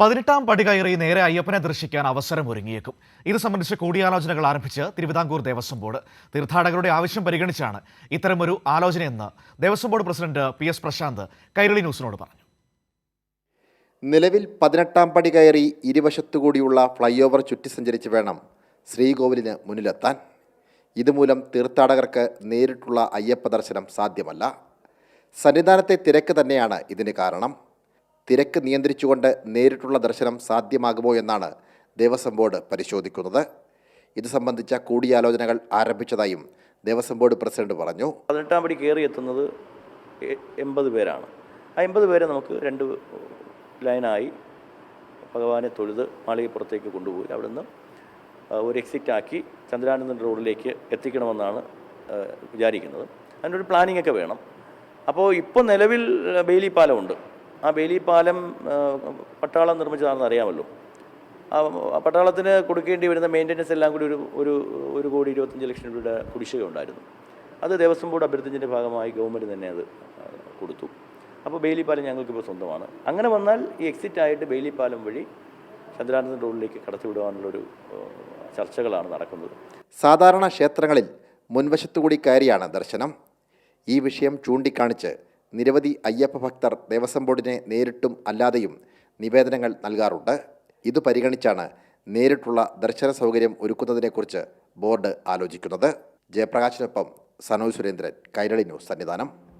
പതിനെട്ടാം പടി കയറി നേരെ അയ്യപ്പനെ ദർശിക്കാൻ അവസരം ഒരുങ്ങിയേക്കും. ഇത് സംബന്ധിച്ച് കൂടിയാലോചനകൾ ആരംഭിച്ച് തിരുവിതാംകൂർ ദേവസ്വം ബോർഡ് തീർത്ഥാടകരുടെ ആവശ്യം പരിഗണിച്ചാണ് ഇത്തരമൊരു ആലോചനയെന്ന് Devaswom board president P S Prashanth Kairali ന്യൂസിനോട് പറഞ്ഞു. നിലവിൽ പതിനെട്ടാം പടി കയറി ഇരുവശത്തുകൂടിയുള്ള ഫ്ലൈ ഓവർ ചുറ്റി സഞ്ചരിച്ച് വേണം ശ്രീകോവിലിന് മുന്നിലെത്താൻ. ഇതുമൂലം തീർത്ഥാടകർക്ക് നേരിട്ടുള്ള അയ്യപ്പ ദർശനം സാധ്യമല്ല. സന്നിധാനത്തെ തിരക്ക് തന്നെയാണ് ഇതിന് കാരണം. തിരക്ക് നിയന്ത്രിച്ചുകൊണ്ട് നേരിട്ടുള്ള ദർശനം സാധ്യമാകുമോ എന്നാണ് ദേവസ്വം ബോർഡ് പരിശോധിക്കുന്നത്. ഇത് സംബന്ധിച്ച കൂടിയാലോചനകൾ ആരംഭിച്ചതായും ദേവസ്വം ബോർഡ് പ്രസിഡന്റ് പറഞ്ഞു. പതിനെട്ടാം പടി കയറി എത്തുന്നത് എൺപത് പേരാണ്. ആ എൺപത് പേരെ നമുക്ക് രണ്ട് ലൈനായി ഭഗവാനെ തൊഴുത് മാളികപ്പുറത്തേക്ക് കൊണ്ടുപോയി. അവിടുന്ന് ഒരു എക്സിറ്റ് ആക്കി ചന്ദ്രാനന്ദൻ റോഡിലേക്ക് എത്തിക്കണമെന്നാണ് വിചാരിക്കുന്നത്. അതിനൊരു പ്ലാനിംഗ് ഒക്കെ വേണം. അപ്പോൾ ഇപ്പോൾ നിലവിൽ ബെയിലി പാലമുണ്ട്. ആ ബേലി പാലം പട്ടാളം നിർമ്മിച്ചതാണെന്ന് അറിയാമല്ലോ. ആ പട്ടാളത്തിന് കൊടുക്കേണ്ടി വരുന്ന മെയിന്റനൻസ് എല്ലാം കൂടി ഒരു ഒരു ഒരു കോടി ഇരുപത്തഞ്ച് ലക്ഷം രൂപയുടെ കുടിശ്ശിക ഉണ്ടായിരുന്നു. അത് ദേവസ്വം ബോർഡ് അഭ്യർത്ഥിച്ചതിന്റെ ഭാഗമായി ഗവൺമെന്റ് തന്നെ അത് കൊടുത്തു. അപ്പോൾ ബേലി പാലം ഞങ്ങൾക്കിപ്പോൾ സ്വന്തമാണ്. അങ്ങനെ വന്നാൽ ഈ എക്സിറ്റ് ആയിട്ട് ബേലി പാലം വഴി ചന്ദ്രാനന്ദൻ റോഡിലേക്ക് കടത്തിവിടുവാനുള്ളൊരു ചർച്ചകളാണ് നടക്കുന്നത്. സാധാരണ ക്ഷേത്രങ്ങളിൽ മുൻവശത്തുകൂടി കയറിയാണ് ദർശനം. ഈ വിഷയം ചൂണ്ടിക്കാണിച്ച് നിരവധി അയ്യപ്പ ഭക്തർ ദേവസ്വം ബോർഡിനെ നേരിട്ടും അല്ലാതെയും നിവേദനങ്ങൾ നൽകാറുണ്ട്. ഇത് പരിഗണിച്ചാണ് നേരിട്ടുള്ള ദർശന സൗകര്യം ഒരുക്കുന്നതിനെക്കുറിച്ച് ബോർഡ് ആലോചിക്കുന്നത്. ജയപ്രകാശിനൊപ്പം സനോജ് സുരേന്ദ്രൻ കൈരളി ന്യൂസ് സന്നിധാനം.